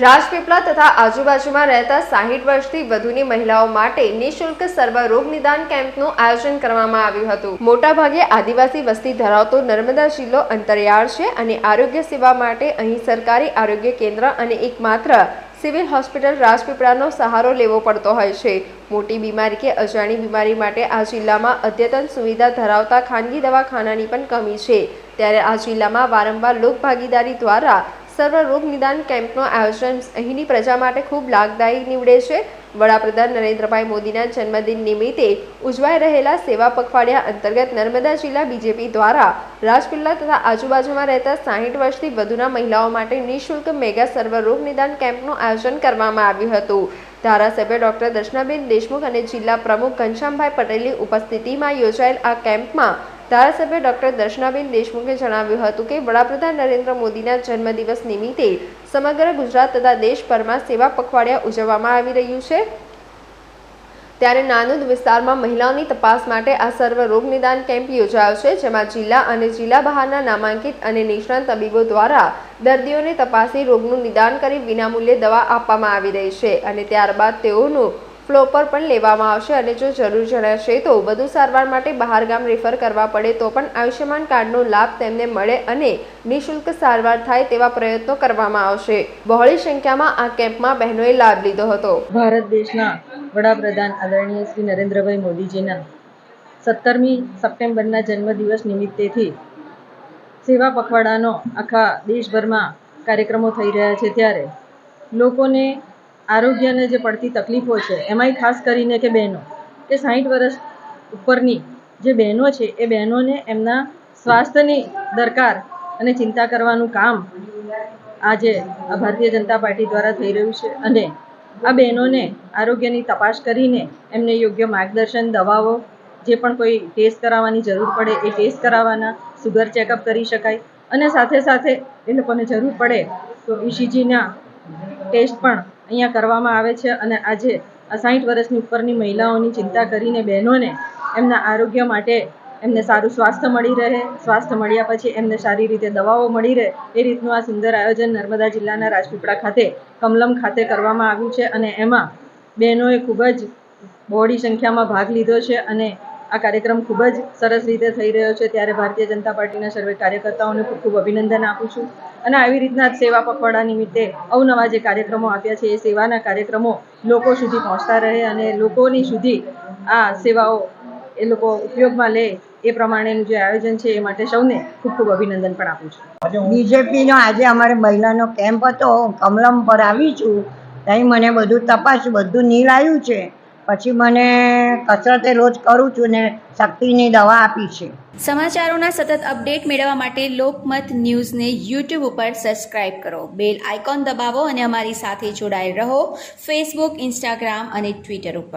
રાજપીપળા તથા આજુબાજુમાં રહેતા સાહીઠ વર્ષથી વધુની મહિલાઓ માટે નિઃશુલ્ક સર્વ રોગ નિદાન કેમ્પનું આયોજન કરવામાં આવ્યું હતું. મોટાભાગે આદિવાસી વસ્તી ધરાવતો નર્મદા જિલ્લો અંતરિયાળ છે અને આરોગ્ય સેવા માટે અહીં સરકારી આરોગ્ય કેન્દ્ર અને એકમાત્ર સિવિલ હોસ્પિટલ રાજપીપળાનો સહારો લેવો પડતો હોય છે. મોટી બીમારી કે અજાણી બીમારી માટે આ જિલ્લામાં અદ્યતન સુવિધા ધરાવતા ખાનગી દવાખાનાની પણ કમી છે. ત્યારે આ જિલ્લામાં વારંવાર લોકભાગીદારી દ્વારા સર્વ રોગ નિદાન કેમ્પનું આયોજન અહીંની પ્રજા માટે ખૂબ લાભદાયી નીવડે છે. વડાપ્રધાન નરેન્દ્રભાઈ મોદીના જન્મદિન નિમિત્તે ઉજવાઈ રહેલા સેવા પખવાડિયા અંતર્ગત નર્મદા જિલ્લા બીજેપી દ્વારા રાજપીપળા તથા આજુબાજુમાં રહેતા સાહીઠ વર્ષથી વધુના મહિલાઓ માટે નિઃશુલ્ક મેગા સર્વ રોગ નિદાન કેમ્પનું આયોજન કરવામાં આવ્યું હતું. ધારાસભ્ય ડોક્ટર દર્શનાબેન દેશમુખ અને જિલ્લા પ્રમુખ ઘનશ્યામભાઈ પટેલની ઉપસ્થિતિમાં યોજાયેલ આ કેમ્પમાં ધારાસભ્ય ડોક્ટર દર્શનાબેન દેશમુખે જણાવ્યું હતું કે વડાપ્રધાન નરેન્દ્ર મોદીના જન્મદિવસ નિમિત્તે સમગ્ર ગુજરાત તથા દેશભરમાં સેવા પખવાડિયા ઉજવવામાં આવી રહ્યું છે. ત્યારે નાનુદ વિસ્તારમાં મહિલાઓની તપાસ માટે આ સર્વ રોગ નિદાન કેમ્પ યોજાયો છે, જેમાં જિલ્લા અને જિલ્લા બહારના નામાંકિત અને નિષ્ણાંત તબીબો દ્વારા દર્દીઓને તપાસી રોગનું નિદાન કરી વિનામૂલ્યે દવા આપવામાં આવી રહી છે અને ત્યારબાદ તેઓનું ફ્લો પર પણ લેવામાં આવશે અને જો જરૂર જણાશે તો વધુ સારવાર માટે બહાર ગામ રેફર કરવા પડે તો પણ આયુષ્યમાન કાર્ડનો લાભ તેમને મળે અને નિઃશુલ્ક સારવાર થાય તેવા પ્રયત્નો કરવામાં આવશે. બહોળી સંખ્યામાં આ કેમ્પમાં બહેનોએ લાભ લીધો હતો. ભારત દેશના વડાપ્રધાન આદરણીય શ્રી નરેન્દ્રભાઈ મોદીજીના સત્તરમી સપ્ટેમ્બરના જન્મદિવસ નિમિત્તેથી સેવા પખવાડાનો આખા દેશભરમાં કાર્યક્રમો થઈ રહ્યા છે ત્યારે લોકોને આરોગ્યને જે પડતી તકલીફો છે, એમાંય ખાસ કરીને કે બહેનો. કે સાઠ વર્ષ ઉપરની જે બહેનો છે, એ બહેનોને એમના સ્વાસ્થ્યની દરકાર અને ચિંતા કરવાનું કામ આજે ભારતીય જનતા પાર્ટી દ્વારા થઈ રહ્યું છે અને આ બહેનોને આરોગ્યની તપાસ કરીને એમને યોગ્ય માર્ગદર્શન, દવાઓ, જે પણ કોઈ ટેસ્ટ કરાવવાની જરૂર પડે એ ટેસ્ટ કરાવવાના, સુગર ચેકઅપ કરી શકાય અને સાથે સાથે એ લોકોને જરૂર પડે તો ઇસીજીના ટેસ્ટ પણ અહીંયા કરવામાં આવે છે અને આજે આ સાઠ વર્ષની ઉપરની મહિલાઓની ચિંતા કરીને બહેનોને એમના આરોગ્ય માટે એમને સારું સ્વાસ્થ્ય મળી રહે. સ્વાસ્થ્ય મળ્યા પછી એમને સારી રીતે દવાઓ મળી રહે. એ રીતનું આ સુંદર આયોજન નર્મદા જિલ્લાના રાજપીપળા ખાતે, કમલમ ખાતે કરવામાં આવ્યું છે અને એમાં બહેનોએ ખૂબ જ બહોળી સંખ્યામાં ભાગ લીધો છે અને આ કાર્યક્રમ ખૂબ જ સરસ રીતે થઈ રહ્યો છે. ત્યારે ભારતીય જનતા પાર્ટીના સર્વે કાર્યકર્તાઓને ખૂબ ખૂબ અભિનંદન આપું છું. અને આવી રીતના સેવા પખવાડા નિમિત્તે અવનવા જે કાર્યક્રમો આપ્યા છે, એ સેવાના કાર્યક્રમો લોકો સુધી પહોંચતા રહે અને લોકોની સુધી આ સેવાઓ એ લોકો ઉપયોગમાં લે એ પ્રમાણેનું જે આયોજન છે, એ માટે સૌને ખૂબ ખૂબ અભિનંદન પણ આપું છું. બીજેપીનો, આજે અમારે મહિલાનો કેમ્પ હતો. કમલમ પર આવી છું. ત્યાં મને બધું તપાસ, બધું નીલ આવ્યું છે. પછી મને કસરતે રોજ કરું છું ને શક્તિની દવા આપી છે. સમાચારોના સતત અપડેટ મેળવવા માટે લોકમત ન્યૂઝને યુટ્યુબ ઉપર સબસ્ક્રાઇબ કરો. બેલ આઇકોન દબાવો અને અમારી સાથે જોડાયેલ રહો. ફેસબુક ઇન્સ્ટાગ્રામ અને ટ્વિટર ઉપર.